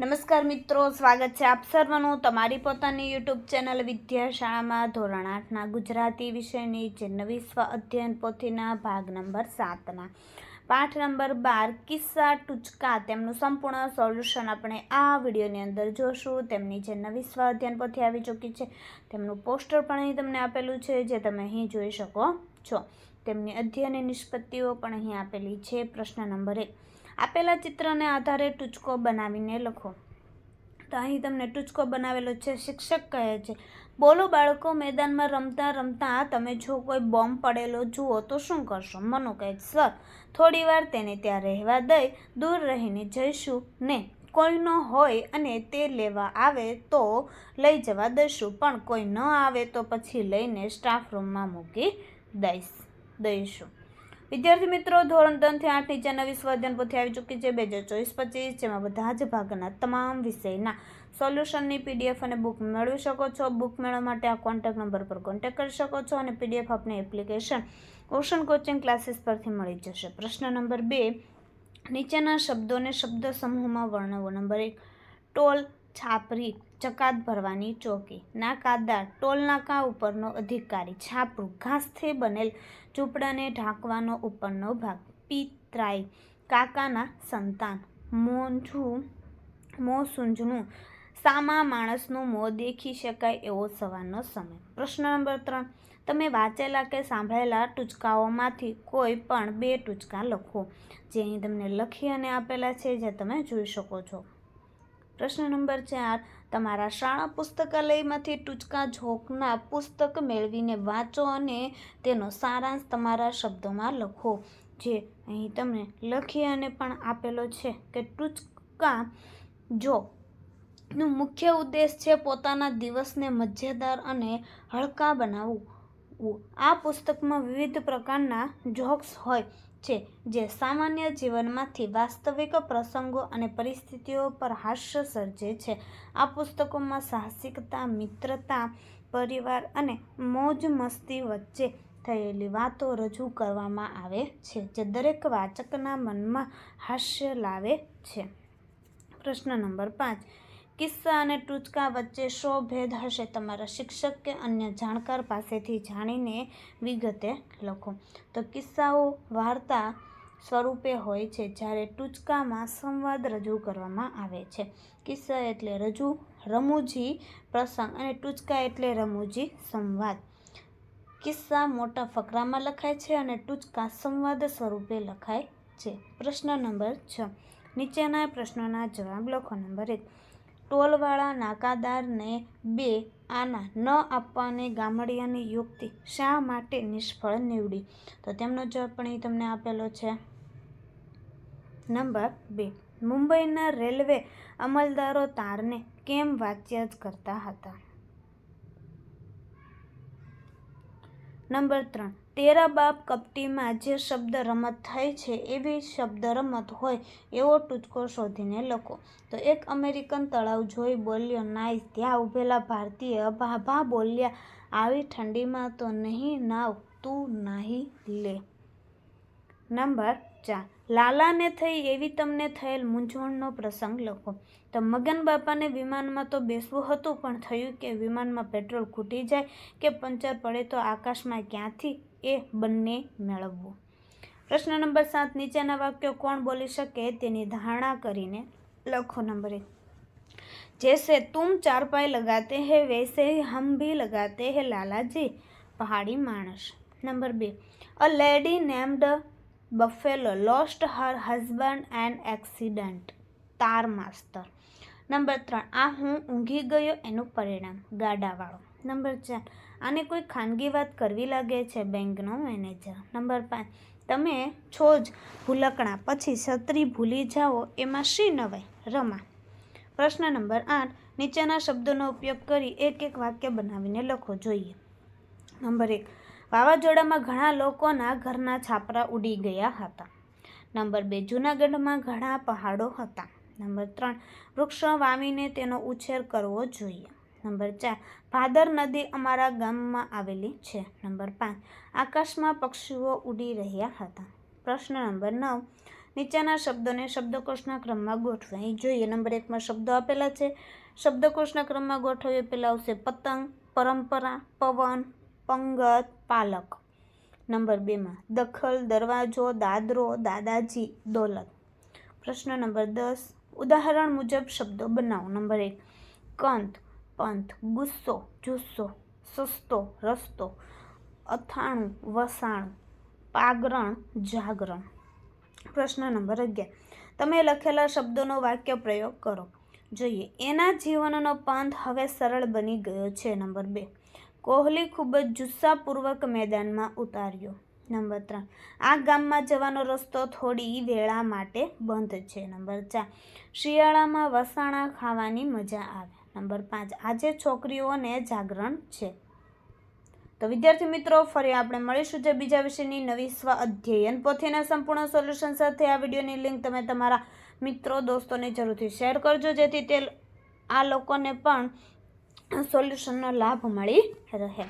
નમસ્કાર મિત્રો, સ્વાગત છે આપ સર્વનું તમારી પોતાની યુટ્યુબ ચેનલ વિદ્યાશાળામાં ધોરણ આઠના ગુજરાતી વિષયની જે નવી સ્વ અધ્યયન પોથીના ભાગ નંબર સાતના. પાઠ નંબર બાર, કિસ્સા ટૂચકા, તેમનું સંપૂર્ણ સોલ્યુશન આપણે આ વિડીયોની અંદર જોશું. તેમની જે નવી સ્વ અધ્યયન પોથી આવી ચૂકી છે, તેમનું પોસ્ટર પણ અહીં તમને આપેલું છે, જે તમે અહીં જોઈ શકો છો. તેમની અધ્યયન નિષ્પત્તિઓ પણ અહીં આપેલી છે પ્રશ્ન નંબર એક. આપેલા ચિત્રને આધારે ટૂચકો બનાવીને લખો. તો અહીં તમને ટૂચકો બનાવેલો છે, શિક્ષક કહે છે, બોલો બાળકો, મેદાનમાં રમતા રમતા તમે જો કોઈ બોમ્બ પડેલો જુઓ તો શું કરશો? મનુ કહે સર, થોડી વાર તેને ત્યાં રહેવા દઈ, દૂર રહીને જઈશું ને. કોઈનો હોય અને તે લેવા આવે તો લઈ જવા દઈશું, પણ કોઈ ન આવે તો પછી લઈને સ્ટાફ રૂમમાં મૂકી દઈશ, દઈશું. વિદ્યાર્થી મિત્રો, ધોરણ ત્રણથી આઠ નીચે નવી સ્વાધ્યાયન પોથી આવી ચૂકી છે, બે હજાર ચોવીસ પચીસ, જેમાં બધા જ ભાગના તમામ વિષયના સોલ્યુશનની પીડીએફ અને બુક મેળવી શકો છો. બુક મેળવવા માટે આ કોન્ટેક્ટ નંબર પર કોન્ટેક્ટ કરી શકો છો અને પીડીએફ આપની એપ્લિકેશન ઓશન કોચિંગ ક્લાસીસ પરથી મળી જશે. પ્રશ્ન નંબર બે, નીચેના શબ્દોને શબ્દ સમૂહમાં વર્ણવો. નંબર એક, ટોલ છાપરી. ચકાત ભરવાની ચોકી. નાકાદાર ટોલનાકા ઉપરનો અધિકારી છાપરું ઘાસથી બનેલ ઝૂંપડાને ઢાંકવાનો ઉપરનો ભાગ. પિતરાઈ કાકાના સંતાન. મોંઝું મોં સૂંઝનું સામા માણસનું મોં દેખી શકાય એવો સવારનો સમય. પ્રશ્ન નંબર ત્રણ. તમે વાંચેલા કે સાંભળેલા ટૂચકાઓમાંથી કોઈ પણ બે ટૂચકા લખો જે અહીં તમને લખી અને આપેલા છે, જે તમે જોઈ શકો છો. પ્રશ્ન નંબર ચાર, તમારા શાળા પુસ્તકાલયમાંથી ટૂચકા ઝોકના પુસ્તક મેળવીને વાંચો અને તેનો સારાંશ તમારા શબ્દોમાં લખો. જે અહીં તમને લખી અને પણ આપેલો છે કે ટૂચકા જો નું મુખ્ય ઉદ્દેશ છે પોતાના દિવસને મજેદાર અને હળકા બનાવવું. આ પુસ્તકમાં વિવિધ પ્રકારના જોક્સ હોય. છે, જે સામાન્ય જીવનમાંથી વાસ્તવિક પ્રસંગો અને પરિસ્થિતિઓ પર હાસ્ય સર્જે છે. આ પુસ્તકોમાં સાહસિકતા, મિત્રતા, પરિવાર અને મોજ મસ્તી વચ્ચે થયેલી વાતો રજૂ કરવામાં આવે છે, જે દરેક વાચકના મનમાં હાસ્ય લાવે છે. પ્રશ્ન નંબર પાંચ. કિસ્સા અને ટૂચકા વચ્ચે શો ભેદ હશે તમારા શિક્ષક કે અન્ય જાણકાર પાસેથી જાણીને વિગતે લખો. તો કિસ્સાઓ વાર્તા સ્વરૂપે હોય છે જ્યારે ટૂચકામાં સંવાદ રજૂ કરવામાં આવે છે. કિસ્સા એટલે રજૂ, રમૂજી, પ્રસંગ અને ટૂચકા એટલે રમૂજી સંવાદ. કિસ્સા મોટા ફકરામાં લખાય છે અને ટૂચકા સંવાદ સ્વરૂપે લખાય છે. પ્રશ્ન નંબર છ. નીચેના પ્રશ્નોના જવાબ લખો. નંબર એક. ટોલવાળા નાકાદારને બે આના ન આપવાની ગામડિયાની યુક્તિ શા માટે નિષ્ફળ નીવડી? તો તેમનો જવાબ પણ એ તમને આપેલો છે. નંબર બે. મુંબઈના રેલવે અમલદારો તારને કેમ વાતચીત જ કરતા હતા? નંબર ત્રણ. તેરા બાપ કપટીમાં જે શબ્દ રમત થઈ છે, એવી શબ્દ રમત હોય એવો ટૂચકો શોધીને લખો. તો એક અમેરિકન તળાવ જોઈ બોલ્યો, નાઈસ, ત્યાં ઊભેલા ભારતીય ભાભા બોલ્યા, આવી ઠંડીમાં તો નહીં નાવ, તું નાહી લે. નંબર ચાર. લાલાને થઈ એવી તમને થયેલ મૂંઝવણનો પ્રસંગ લખો. તો મગન બાપાને વિમાનમાં તો બેસવું હતું, પણ થયું કે વિમાનમાં પેટ્રોલ ખૂટી જાય કે પંચર પડે તો આકાશમાં ક્યાંથી એ બંને મેળવવું? પ્રશ્ન નંબર સાત. નીચેના વાક્યો કોણ બોલી શકે તેની ધારણા કરીને લખો નંબર એક. જૈસે તુમ ચારપાઈ લગાતે હે, વૈસે હમ ભી લગાતે હે લાલાજી, પહાડી માણસ. નંબર બે. A lady named buffalo lost her husband and accident તાર માસ્તર. નંબર ત્રણ, આ હું ઊંઘી ગયો એનું પરિણામ, ગાડાવાળો. નંબર ચાર, આને કોઈ ખાનગી વાત કરવી લાગે છે બેંકનો મેનેજર? નંબર પાંચ, તમે છો જ ભૂલકણા, પછી છત્રી ભૂલી જાઓ, એમાં શી નવાય રમા. પ્રશ્ન નંબર આઠ, નીચેના શબ્દોનો ઉપયોગ કરી એક એક વાક્ય બનાવીને લખો, જોઈએ. નંબર એક વાવાઝોડામાં ઘણા લોકોના ઘરના છાપરા ઉડી ગયા હતા. નંબર બે, જૂનાગઢમાં ઘણા પહાડો હતા. નંબર ત્રણ, વૃક્ષો વાવીને તેનો ઉછેર કરવો જોઈએ. નંબર ચાર, ભાદર નદી અમારા ગામમાં આવેલી છે. નંબર પાંચ, આકાશમાં પક્ષીઓ ઉડી રહ્યા હતા. પ્રશ્ન નંબર નવ, નીચેના શબ્દોને શબ્દકોશના ક્રમમાં ગોઠવો. જોઈએ, નંબર એકમાં શબ્દો આપેલા છે. શબ્દકોશના ક્રમમાં ગોઠવીએ પહેલાં આવશે પતંગ, પરંપરા, પવન પંગત પાલક. નંબર બેમાં, દખલ, દરવાજો, દાદરો, દાદાજી, દોલત. પ્રશ્ન નંબર દસ, ઉદાહરણ મુજબ શબ્દો બનાવો. નંબર એક કંત પંથ, ગુસ્સો, જુસ્સો, સસ્તો, રસ્તો, અથાણું, વસાણું, પાગરણ, જાગરણ. પ્રશ્ન નંબર અગિયાર, તમે લખેલા શબ્દોનો વાક્ય પ્રયોગ કરો. જોઈએ, એના જીવનનો પંથ હવે સરળ બની ગયો છે. નંબર બે કોહલી ખૂબ જ જુસ્સાપૂર્વક મેદાનમાં ઉતાર્યો. નંબર ત્રણ. આ ગામમાં જવાનો રસ્તો થોડી વેળા માટે બંધ છે. નંબર ચાર. શિયાળામાં વસાણા ખાવાની મજા આવે. નંબર પાંચ. આજે છોકરીઓને જાગરણ છે. તો વિદ્યાર્થી મિત્રો, ફરી આપણે મળીશું જે બીજા વિષયની નવી સ્વ અધ્યયન પોથીના સંપૂર્ણ સોલ્યુશન સાથે. આ વિડીયોની લિંક તમે તમારા મિત્રો, દોસ્તોને જરૂરથી શેર કરજો, જેથી તે આ લોકોને પણ સોલ્યુશનનો લાભ મળી રહે